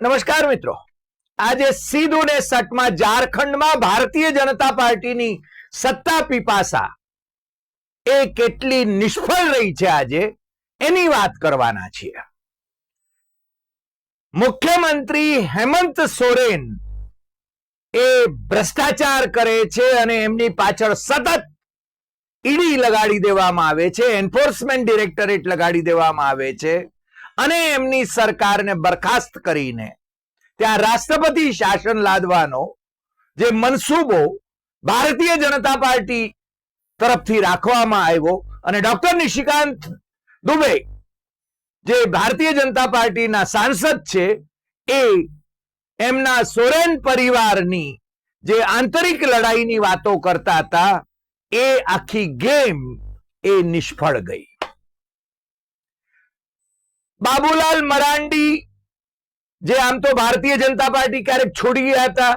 નમસ્કાર મિત્રો. આજે સીધું ને સટમાં ઝારખંડમાં ભારતીય જનતા પાર્ટીની સત્તા પીપાસા. એ કેટલી નિષ્ફળ રહી છે આજે, એની વાત કરવાના છીએ. મુખ્યમંત્રી હેમંત સોરેન એ ભ્રષ્ટાચાર કરે છે અને એમની પાછળ સતત ઈડી લગાડી દેવામાં આવે છે, એન્ફોર્સમેન્ટ ડિરેક્ટરેટ લગાડી દેવામાં આવે છે. અને એમની સરકારને બરખાસ્ત કરીને ત્યાં રાષ્ટ્રપતિ શાસન લાદવાનો જે મનસૂબો ભારતીય જનતા પાર્ટી તરફથી રાખવામાં આવ્યો અને ડોક્ટર નિશિકાંત દુબે જે ભારતીય જનતા પાર્ટીના સાંસદ છે, એ એમના સોરેન પરિવારની જે આંતરિક લડાઈની વાતો કરતા હતા, એ આખી ગેમ એ નિષ્ફળ ગઈ. બાબુલાલ મરાંડી, જે આમ તો ભારતીય જનતા પાર્ટી ક્યારેક છોડી ગયા હતા,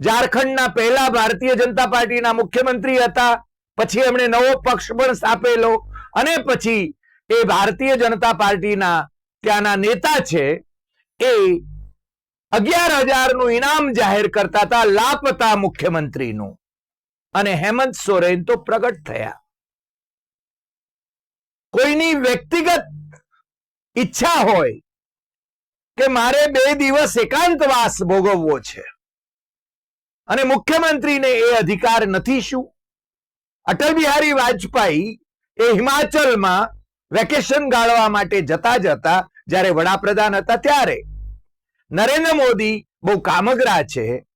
ઝારખંડના પહેલા ભારતીય જનતા પાર્ટીના મુખ્યમંત્રી હતા, પછી એમણે નવો પક્ષ પણ સ્થાપેલો, અને પછી એ ભારતીય જનતા પાર્ટીના ત્યાંના નેતા છે, એ અગિયાર હજારનું ઇનામ જાહેર કરતા હતા લાપતા મુખ્યમંત્રીનું. અને હેમંત સોરેન તો પ્રગટ થયા. કોઈની વ્યક્તિગત ઈચ્છા હોય કે મારે બે દિવસ એકાંતવાસ ભોગવવો છે. અને મુખ્યમંત્રીને એ અધિકાર નથી શું? અટલ બિહારી વાજપેયી એ હિમાચલમાં વેકેશન ગાળવા માટે જતા જતા જ્યારે વડાપ્રધાન હતા ત્યારે નરેન્દ્ર મોદી બહુ કામગરા છે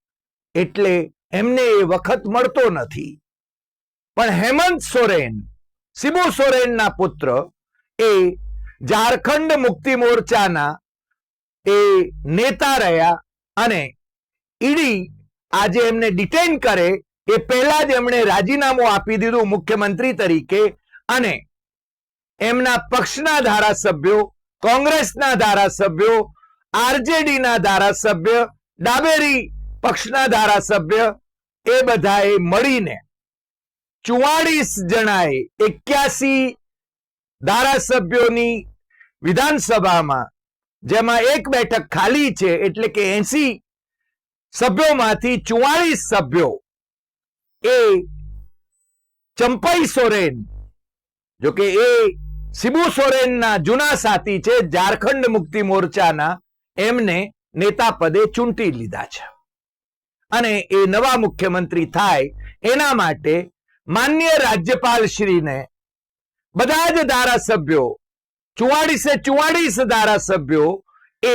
એટલે એમને એ વખત મળતો નથી. પણ હેમંત સોરેન, સિબુ સોરેનના પુત્ર એ ઝારખંડ મુક્તિ મોરચાના એ નેતા રહ્યા અને ઈડી આજે એમને ડિટેન કરે એ પહેલા જ એમણે રાજીનામું આપી દીધું મુખ્યમંત્રી તરીકે અને એમના પક્ષના ધારાસભ્યો, કોંગ્રેસના ધારાસભ્યો, આરજેડીના ધારાસભ્ય, ડાબેરી પક્ષના ધારાસભ્ય એ બધાએ મળીને ચુવાળીસ જણાએ એક્યાસી ધારાસભ્યોની વિધાનસભામાં, જેમાં એક બેઠક ખાલી છે, એટલે કે એસી સભ્યોમાંથી ચુવાળીસ સભ્યો એ ચંપાઈ સોરેન, જો કે એ શિબુ સોરેનના જૂના સાથી છે, ઝારખંડ મુક્તિ મોરચાના એમને નેતા પદે ચૂંટી લીધા છે. અને એ નવા મુખ્યમંત્રી થાય એના માટે માન્ય રાજ્યપાલ શ્રીને બધા જ ધારાસભ્યો ચુવાડીસે ચુવાડીસ ધારાસભ્યો એ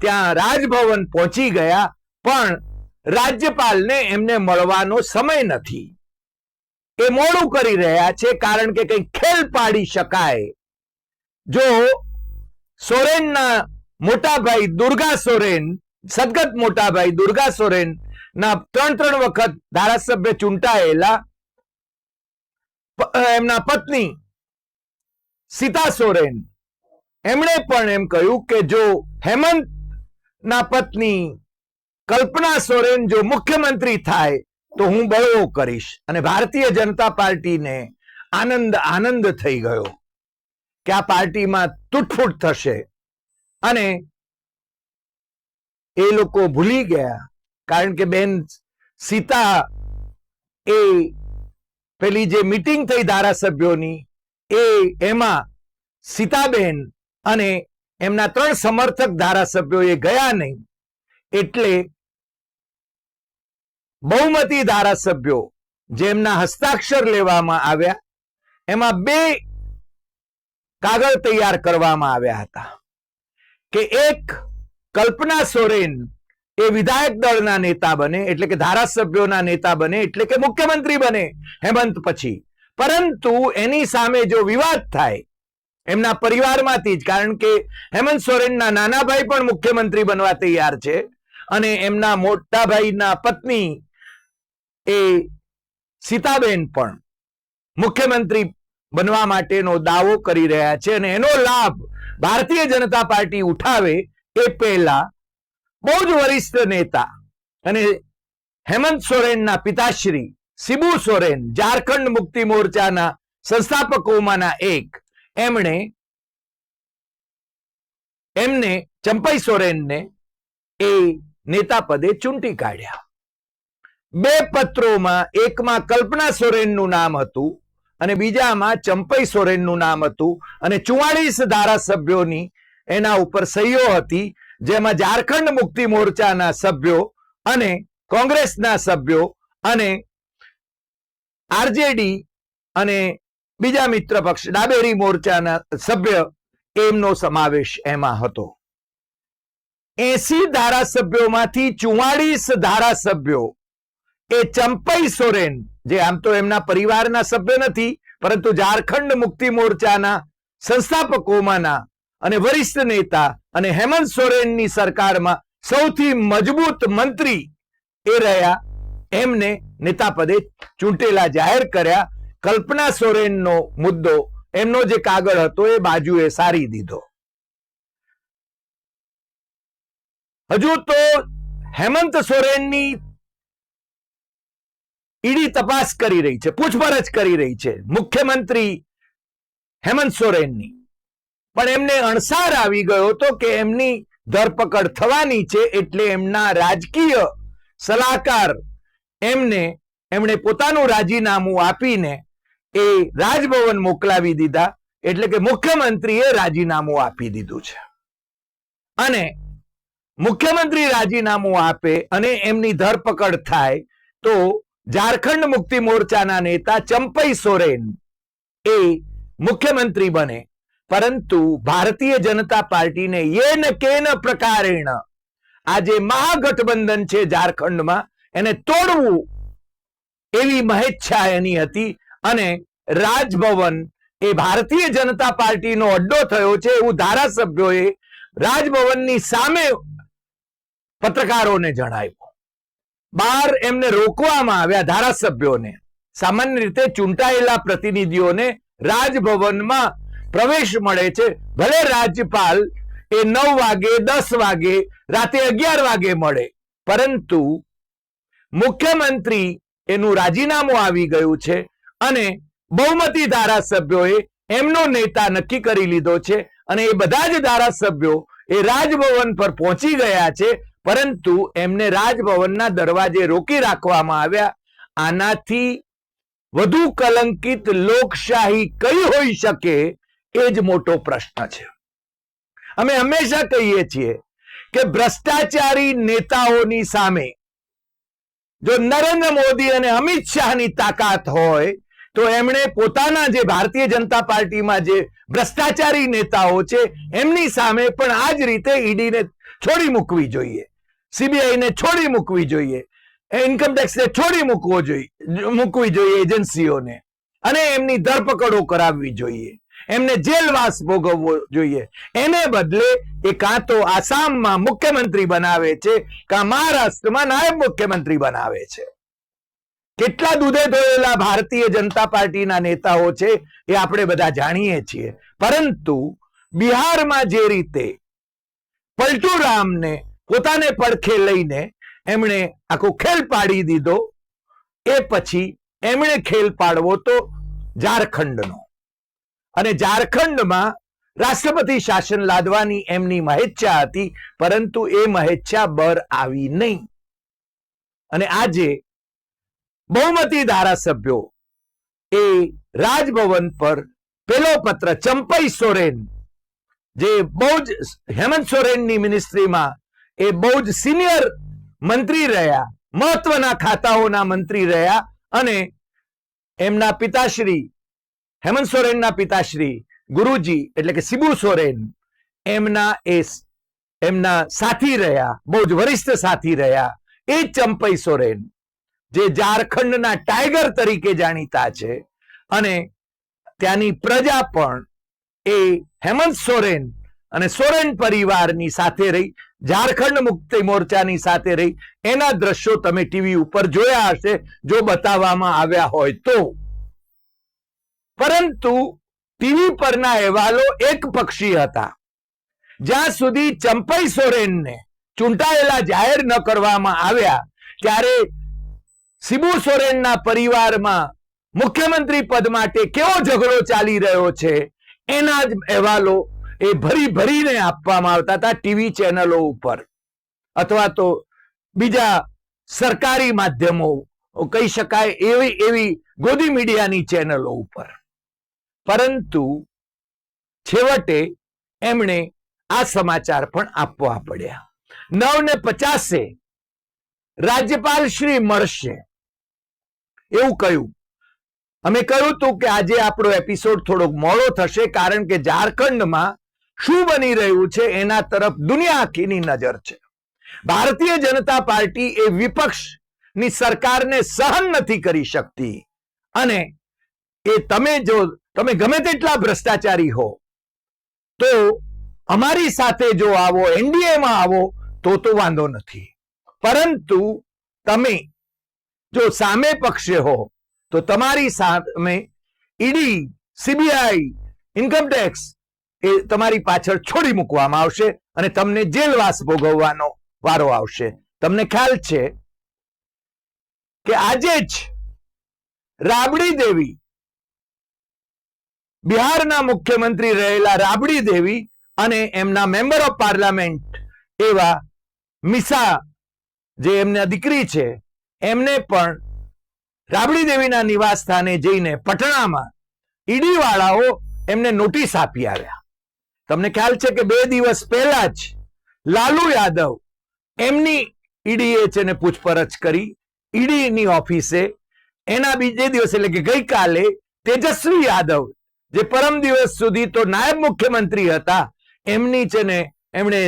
ત્યાં રાજભવન પહોંચી ગયા, પણ રાજ્યપાલને એમને મળવાનો સમય નથી. એ મોડું કરી રહ્યા છે કારણ કે કંઈ ખેલ પાડી શકાય. જો સોરેનના મોટાભાઈ દુર્ગા સોરેન, સદગત મોટાભાઈ દુર્ગા સોરેન ના ત્રણ ત્રણ વખત ધારાસભ્ય ચૂંટાયેલા એમના પત્ની સીતા સોરેન. એમણે પણ એમ કહ્યું કે જો હેમંત ના પત્ની કલ્પના સોરેન જો મુખ્યમંત્રી થાય, તો હું બળવો કરીશ. અને ભારતીય જનતા પાર્ટીને આનંદ આનંદ થઈ ગયો કે આ પાર્ટીમાં તૂટફૂટ થશે. અને એ લોકો ભૂલી ગયા, કારણ કે બેન સીતા એ પેલી જે મીટિંગ થઈ ધારાસભ્યોની એ એમાં સીતાબેન અને એમના ત્રણ સમર્થક ધારાસભ્યો એ ગયા નહીં. એટલે બહુમતી ધારાસભ્યો જેમના હસ્તાક્ષર લેવામાં આવ્યા, એમાં બે કાગળ તૈયાર કરવામાં આવ્યા હતા. કે એક કલ્પના સોરેન એ વિધાયક દળના નેતા બને, એટલે કે ધારાસભ્યોના નેતા બને, એટલે કે મુખ્યમંત્રી બને, હેમંત પછી. પરંતુ એની સામે જો વિવાદ થાય, એમના પરિવારમાંથી જ, કારણ કે હેમંત સોરેનના નાના ભાઈ પણ મુખ્યમંત્રી બનવા તૈયાર છે અને એમના મોટા ભાઈના પત્ની એ સીતાબેન પણ મુખ્યમંત્રી બનવા માટેનો દાવો કરી રહ્યા છે અને એનો લાભ ભારતીય જનતા પાર્ટી ઉઠાવે એ પહેલા બહુ જ વરિષ્ઠ નેતા અને હેમંત સોરેનના પિતાશ્રી શિબુ સોરેન, ઝારખંડ મુક્તિ મોરચાના સંસ્થાપકોમાંના એક. એમણે એમને ચંપાઈ સોરેનને એ નેતા પદે ચૂંટી કાઢ્યા. બે પત્રોમાં એકમાં કલ્પના સોરેનનું નામ હતું અને બીજામાં ચંપઈ સોરેનનું નામ હતું અને ચુવાળીસ ધારાસભ્યોની એના ઉપર સહીઓ હતી, જેમાં ઝારખંડ મુક્તિ મોરચાના સભ્યો અને કોંગ્રેસના સભ્યો અને આરજેડી અને બીજા મિત્ર પક્ષ, ડાબેરી મોરચાના સભ્ય એમનો સમાવેશ એમાં હતો. એસી ધારાસભ્યોમાંથી ચુવાળીસ ધારાસભ્યો. એ ચંપઈ સોરેન, જે આમ તો એમના પરિવારના સભ્ય નથી, પરંતુ ઝારખંડ મુક્તિ મોરચાના સંસ્થાપકોમાંના અને વરિષ્ઠ નેતા અને હેમંત સોરેનની સરકારમાં સૌથી મજબૂત મંત્રી એ રહ્યા. એમને નેતા પદે ચૂંટેલા જાહેર કર્યા. કલ્પના સોરેનનો મુદ્દો, એમનો જે કાગળ હતો એ બાજુએ સારી દીધો. હજુ તો હેમંત સોરેનની ઈડી તપાસ કરી રહી છે, પૂછપરછ કરી રહી છે, મુખ્યમંત્રી હેમંત સોરેનની. પણ એમને અણસાર આવી ગયો હતો કે એમની ધરપકડ થવાની છે એટલે એમના રાજકીય સલાહકાર એમને, એમણે પોતાનું રાજીનામું આપીને એ રાજભવન મોકલાવી દીધા. એટલે કે મુખ્યમંત્રીએ રાજીનામું આપી દીધું છે. અને મુખ્યમંત્રી રાજીનામું આપે અને એમની ધરપકડ થાય તો ઝારખંડ મુક્તિ મોરચાના નેતા ચંપઈ સોરેન એ મુખ્યમંત્રી બને. પરંતુ ભારતીય જનતા પાર્ટીને યેન કેન પ્રકારેણ આજે મહાગઠબંધન છે ઝારખંડમાં. એને તોડવું એવી મહેચ્છા એની હતી અને રાજભવન એ ભારતીય જનતા પાર્ટીનો અડ્ડો થયો છે એવું ધારાસભ્યોએ રાજભવનની સામે પત્રકારોને જણાવ્યું. બહાર એમને રોકવામાં આવ્યા ધારાસભ્યોને. સામાન્ય રીતે ચૂંટાયેલા પ્રતિનિધિઓને રાજભવનમાં પ્રવેશ મળે છે. ભલે રાજ્યપાલ એ નવ વાગે, દસ વાગે, રાતે અગિયાર વાગે મળે, પરંતુ મુખ્યમંત્રી એનું રાજીનામું આવી ગયું છે અને બહુમતી ધારાસભ્યોએ એમનો નેતા નક્કી કરી લીધો છે અને એ બધા જ ધારાસભ્યો એ રાજભવન પર પહોંચી ગયા છે, પરંતુ એમને રાજભવનના દરવાજે રોકી રાખવામાં આવ્યા. આનાથી વધુ કલંકિત લોકશાહી કઈ હોઈ શકે એ જ મોટો પ્રશ્ન છે. અમે હંમેશા કહીએ છીએ કે ભ્રષ્ટાચારી નેતાઓની સામે જો નરેન્દ્ર મોદી અને અમિત શાહની તાકાત હોય, તો એમણે પોતાના જે ભારતીય જનતા પાર્ટીમાં જે ભ્રષ્ટાચારી નેતાઓ છે, એમની સામે પણ આ જ રીતે ઈડીને છોડી મૂકવી જોઈએ. સીબીઆઈને છોડી મૂકવી જોઈએ. ઇન્કમટેક્સને છોડી મૂકવો જોઈએ, મૂકવી જોઈએ એજન્સીઓને. અને એમની ધરપકડો કરાવવી જોઈએ. એમને જેલવાસ ભોગવવો જોઈએ. એને બદલે એ કાં તો આસામમાં મુખ્યમંત્રી બનાવે છે, કાં મહારાષ્ટ્રમાં નાયબ મુખ્યમંત્રી બનાવે છે. કેટલા દૂધે ધોયેલા ભારતીય જનતા પાર્ટીના નેતાઓ છે એ આપણે બધા જાણીએ છીએ. પરંતુ બિહારમાં જે રીતે પલટુરામને પોતાને પડખે લઈને એમણે આખો ખેલ પાડી દીધો, એ પછી એમણે ખેલ પાડવો તો ઝારખંડનો. અને ઝારખંડમાં રાષ્ટ્રપતિ શાસન લાદવાની એમની મહેચ્છા હતી, પરંતુ એ મહેચ્છા બર આવી નહીં. અને આજે બહુમતી ધારાસભ્યો એ રાજભવન પર પેલો પત્ર ચંપઈ સોરેન, જે બહુ જ હેમંત સોરેનની મિનિસ્ટ્રીમાં એ બહુ જ સિનિયર મંત્રી રહ્યા, મહત્વના ખાતાઓના મંત્રી રહ્યા અને એમના પિતાશ્રી હેમંત સોરેનના પિતાશ્રી ગુરુજી, એટલે કે શિબુ સોરેન, એમના એ એમના સાથી રહ્યા, બહુ જ વરિષ્ઠ સાથી રહ્યા, એ ચંપઈ સોરેન, જે ઝારખંડના ટાઈગર તરીકે જાણીતા છે. અને ત્યાંની પ્રજા પણ એ હેમંત સોરેન અને સોરેન પરિવારની સાથે રહી, ઝારખંડ મુક્તિ મોરચાની સાથે રહી. એના દ્રશ્યો તમે ટીવી ઉપર જોયા હશે, જો બતાવવામાં આવ્યા હોય તો. પરંતુ ટીવી પરના અહેવાલો એક પક્ષી હતા, જ્યાં સુધી ચંપઈ સોરેનને ચૂંટાયેલા જાહેર ન કરવામાં આવ્યા, ત્યારે શિબુ સોરેનના પરિવારમાં મુખ્યમંત્રી પદ માટે કેવો ઝઘડો ચાલી રહ્યો છે, એના જ અહેવાલો એ ભરી ભરીને આપવામાં આવતા હતા ટીવી ચેનલો ઉપર, અથવા તો બીજા સરકારી માધ્યમો, કહી શકાય, એવી એવી ગોદી મીડિયાની ચેનલો ઉપર. પરંતુ છેવટે એમણે આ સમાચાર પણ આપવા પડ્યા. નવ ને પચાસે રાજ્યપાલ શ્રી મળશે. એવું કહ્યું. અમે કહ્યું હતું કે આજે આપણો એપિસોડ થોડોક મોડો થશે કારણ કે ઝારખંડમાં શું બની રહ્યું છે એના તરફ દુનિયા આખીની નજર છે. ભારતીય જનતા પાર્ટી એ વિપક્ષની સરકારને સહન નથી કરી શકતી અને એ તમે જો, તમે ગમે તેટલા ભ્રષ્ટાચારી હો, તો અમારી સાથે જો આવો એનડીએમાં આવો, તો તો વાંધો નથી. પરંતુ તમે જો સામે પક્ષે હો, તો તમારી સામે ઈડી, સીબીઆઈ ઇન્કમટેક્સ એ તમારી પાછળ છોડી મૂકવામાં આવશે અને તમને જેલવાસ ભોગવવાનો વારો આવશે. તમને ખ્યાલ છે કે આજે જ રાબડી દેવી બિહારના મુખ્યમંત્રી રહેલા રાબડી દેવી અને એમના મેમ્બર ઓફ પાર્લામેન્ટ એવા મિસા જે એમના દીકરી છે, એમને પણ રાબડી દેવીના નિવાસ સ્થાને જઈને પટણામાં ઈડી વાળાઓ એમને નોટિસ આપી આવ્યા. તમને ખ્યાલ છે કે બે દિવસ પહેલા જ લાલુ યાદવ એમની ઈડીએ છે ને પૂછપરછ કરી. ઈડીની ઓફિસે એના બીજે દિવસ એટલે કે ગઈકાલે તેજસ્વી યાદવ જે પરમ દિવસ સુધી તો નાયબ મુખ્યમંત્રી હતા, એમની છે ને એમણે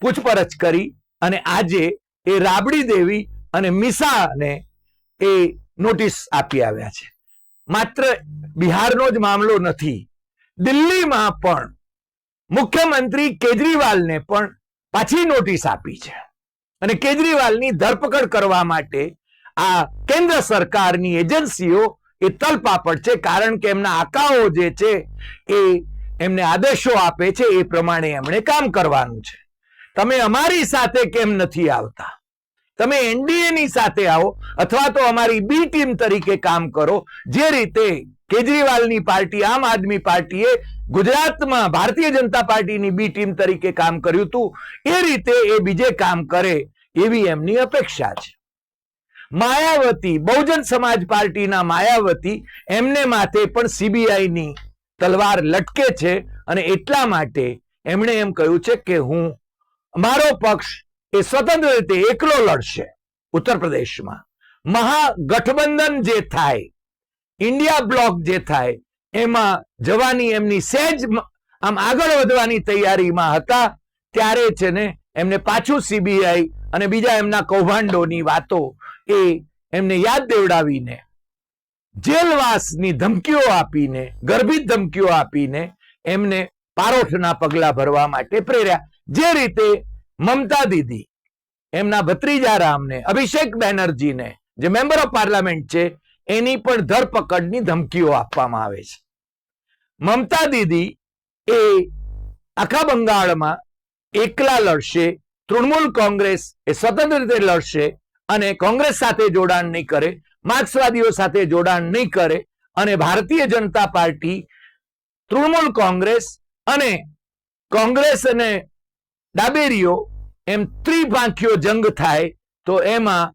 પૂછપરછ કરી અને આજે એ રાબડી દેવી અને મિસાને એ નોટિસ આપી આવ્યા છે. માત્ર બિહારનો જ મામલો નથી, દિલ્હીમાં પણ મુખ્યમંત્રી કેજરીવાલને પણ પાછી નોટિસ આપી છે. અને કેજરીવાલની ધરપકડ કરવા માટે આ કેન્દ્ર સરકારની એજન્સીઓ એ તલપાપડ છે, કારણ કે એમના આકાઓ જે છે, એ એમને આદેશો આપે છે, એ પ્રમાણે એમણે કામ કરવાનું છે. તમે અમારી સાથે કેમ નથી આવતા? તમે એનડીએની સાથે આવો, અથવા તો અમારી બી ટીમ તરીકે કામ કરો, જે રીતે કેજરીવાલની પાર્ટી, આમ આદમી પાર્ટીએ ગુજરાતમાં ભારતીય જનતા પાર્ટીની બી ટીમ તરીકે કામ કર્યું હતું, એ રીતે એ બીજે કામ કરે એવી એમની અપેક્ષા છે. માયાવતી, બહુજન સમાજ પાર્ટીના માયાવતી, એમને માથે પણ સીબીઆઈની તલવાર લટકે છે અને એટલા માટે એમણે એમ કહ્યું છે કે હું, મારો પક્ષ એ સ્વતંત્ર રીતે એકલો લડશે ઉત્તર પ્રદેશમાં. મહાગઠબંધન જે થાય, ઇન્ડિયા બ્લોક જે થાય, એમાં જવાની એમની સહેજ આમ આગળ વધવાની તૈયારીમાં હતા, ત્યારે છે ને એમને પાછું સીબીઆઈ અને બીજા એમના કૌભાંડોની વાતો એ એમને યાદ દેવડાવીને, જેલવાસની ધમકીઓ આપીને, ગર્ભિત ધમકીઓ આપીને એમને પારોઠના પગલા ભરવા માટે પ્રેર્યા. જે રીતે મમતા દીદી એમના ભત્રીજા રામને અભિષેક બેનર્જીને, જે મેમ્બર ઓફ પાર્લામેન્ટ છે, એની પણ ધરપકડની ધમકીઓ આપવામાં આવે છે. મમતા દીદી એ આખા બંગાળમાં એકલા લડશે, તૃણમૂલ કોંગ્રેસ એ સ્વતંત્ર રીતે લડશે અને કોંગ્રેસ સાથે જોડાણ નહીં કરે, માર્ક્સવાદીઓ સાથે જોડાણ નહીં કરે અને ભારતીય જનતા પાર્ટી, તૃણમૂલ કોંગ્રેસ અને કોંગ્રેસ અને ડાબેરીઓ એમ ત્રિપાંખીઓ જંગ થાય, તો એમાં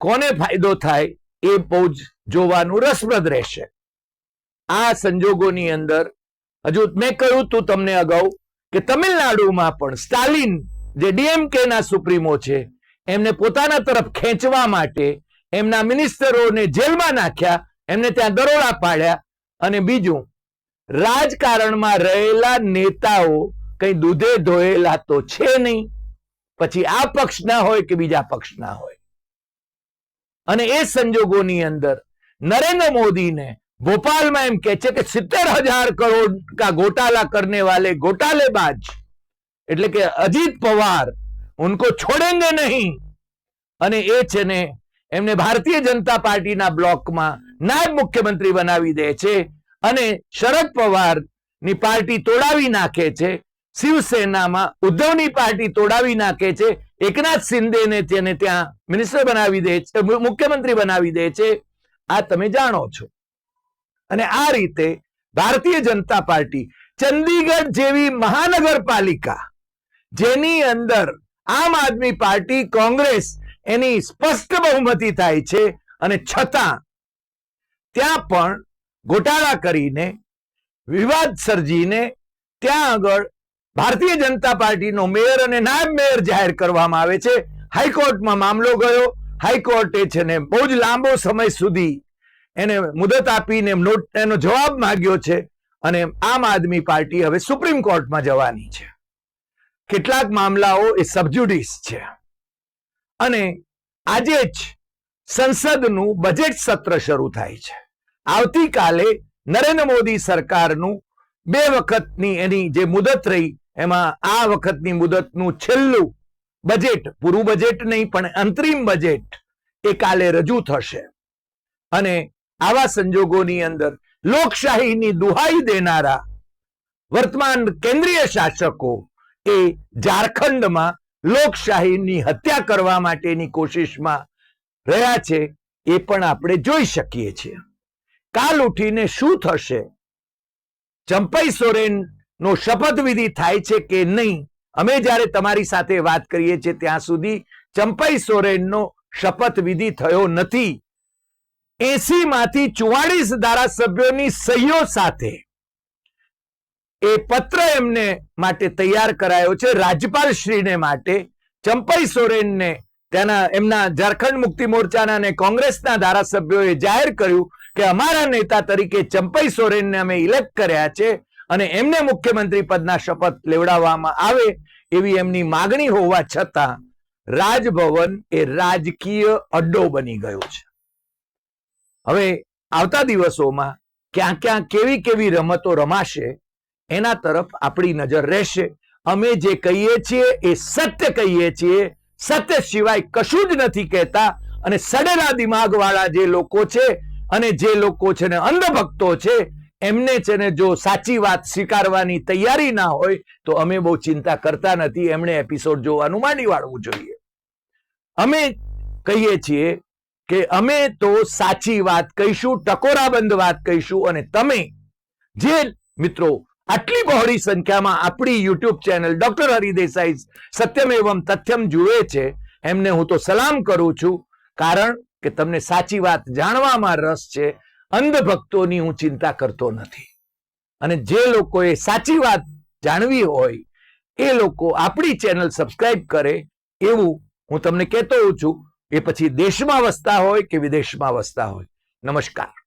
કોને ફાયદો થાય એ બહુ જ જોવાનું રસપ્રદ રહેશે. આ સંજોગોની અંદર, હજુ મેં કહ્યું તું તમને અગાઉ કે તમિલનાડુમાં પણ સ્ટાલિન જે ડીએમકે ના સુપ્રીમો છે એમને પોતાના તરફ ખેંચવા માટે એમના મિનિસ્ટરોને જેલમાં નાખ્યા, એમને ત્યાં દરોડા પાડ્યા અને બીજું, રાજકારણમાં રહેલા નેતાઓ કઈ દૂધે ધોયેલા તો છે નહીં. પછી આ પક્ષના હોય કે બીજા પક્ષના હોય? અને એ સંજોગોની અંદર નરેન્દ્ર મોદીને ભોપાલમાં એમ કે છે કે સિત્તેર હજાર કરોડ કા ગોટાલા કરને વાલે ગોટાલેબાજ, એટલે કે અજીત પવાર ઉनको છોડેંગે નહીં અને એ છે ને, એમને ભારતીય જનતા પાર્ટીના બ્લોકમાં નાયબ મુખ્યમંત્રી બનાવી દે છે અને શરદ પવારની પાર્ટી તોડાવી નાખે છે, શિવસેનામાં ઉદ્ધવની પાર્ટી તોડાવી નાખે છે, એકનાથ શિંદેને તેને ત્યાં મિનિસ્ટર બનાવી દે છે મુખ્યમંત્રી બનાવી દે છે, આ તમે જાણો છો. અને આ રીતે ભારતીય જનતા પાર્ટી ચંદીગઢ જેવી મહાનગરપાલિકા, જેની અંદર આમ આદમી પાર્ટી કોંગ્રેસ એની સ્પષ્ટ બહુમતી થાય છે અને છતાં ત્યાં પણ ગોટાળા કરીને વિવાદ સર્જીને ત્યાં આગળ ભારતીય જનતા પાર્ટીનો મેયર અને નાયબ મેયર જાહેર કરવામાં આવે છે. હાઈકોર્ટમાં મામલો ગયો. હાઈકોર્ટે છે ને બહુ જ લાંબો સમય સુધી એને મુદત આપીને નોટ એનો જવાબ માંગ્યો છે અને આમ આદમી પાર્ટી હવે સુપ્રીમ કોર્ટમાં જવાની છે. કેટલાક મામલાઓ એ સબજુડિસ છે. અને આજે જ સંસદનું બજેટ સત્ર શરૂ થાય છે. આવતીકાલે નરેન્દ્ર મોદી સરકારનું બે વખતની એની જે મુદત રહી, એમાં આ વખતની મુદતનું છેલ્લું બજેટ પૂરું બજેટ નહીં, પણ અંતરિમ બજેટ એ કાલે રજૂ થશે. અને આવા સંજોગોની અંદર લોકશાહીની દુહાઈ દેનારા વર્તમાન કેન્દ્રીય શાસકો એ ઝારખંડમાં લોકશાહીની હત્યા કરવા માટેની કોશિશમાં રહ્યા છે એ પણ આપણે જોઈ શકીએ છીએ. કાલ ઉઠીને શું થશે? ચંપઈ સોરેન નો શપથવિધિ થાય છે કે નહીં? અમે જ્યારે તમારી સાથે વાત કરીએ છીએ ત્યાં સુધી ચંપઈ સોરેનનો શપથવિધિ થયો નથી. એસી માંથી ચુવાળીસ ધારાસભ્યોની સહીઓ સાથે એ પત્ર એમને માટે તૈયાર કરાયો છે. રાજ્યપાલ શ્રીને માટે. ચંપઈ સોરેનને તેના, એમના ઝારખંડ મુક્તિ મોરચાના અને કોંગ્રેસના ધારાસભ્યોએ જાહેર કર્યું કે અમારા નેતા તરીકે ચંપઈ સોરેનને અમે ઇલેક્ટ કર્યા છે અને એમને મુખ્યમંત્રી પદના શપથ લેવડાવવામાં આવે એવી એમની માગણી હોવા છતાં રાજભવન એ રાજકીય અડ્ડો બની ગયો છે. હવે આવતા દિવસોમાં ક્યાં ક્યાં કેવી કેવી રમતો રમાશે એના તરફ આપણી નજર રહેશે. અમે જે કહીએ છીએ એ સત્ય કહીએ છીએ. સત્ય સિવાય કશું જ નથી કહેતા. અને સડેલા દિમાગ વાળા જે લોકો છે અને જે લોકો છે ને અંધભક્તો છે, એમને છે ને જો સાચી વાત સ્વીકારવાની તૈયારી ના હોય, તો અમે બહુ ચિંતા કરતા નથી. એમણે એપિસોડ જોવાનું માંડી વાળવું જોઈએ. અમે કહીએ છીએ કે અમે તો સાચી વાત કહીશું, ટકોરાબંધ વાત કહીશું અને તમે જે મિત્રો આટલી બહોળી સંખ્યામાં આપણી યુટ્યુબ ચેનલ ડોક્ટર હરિદેસાઈ સત્યમ એવમ તથ્યમ જુએ છે. એમને હું તો સલામ કરું છું. કારણ કે તમને સાચી વાત જાણવામાં રસ છે. અંધભક્તોની હું ચિંતા કરતો નથી. અને જે લોકોએ સાચી વાત જાણવી હોય, એ લોકો આપણી ચેનલ સબસ્ક્રાઇબ કરે એવું હું તમને કહેતો છું. એ પછી દેશમાં વસતા હોય કે વિદેશમાં વસતા હોય. નમસ્કાર.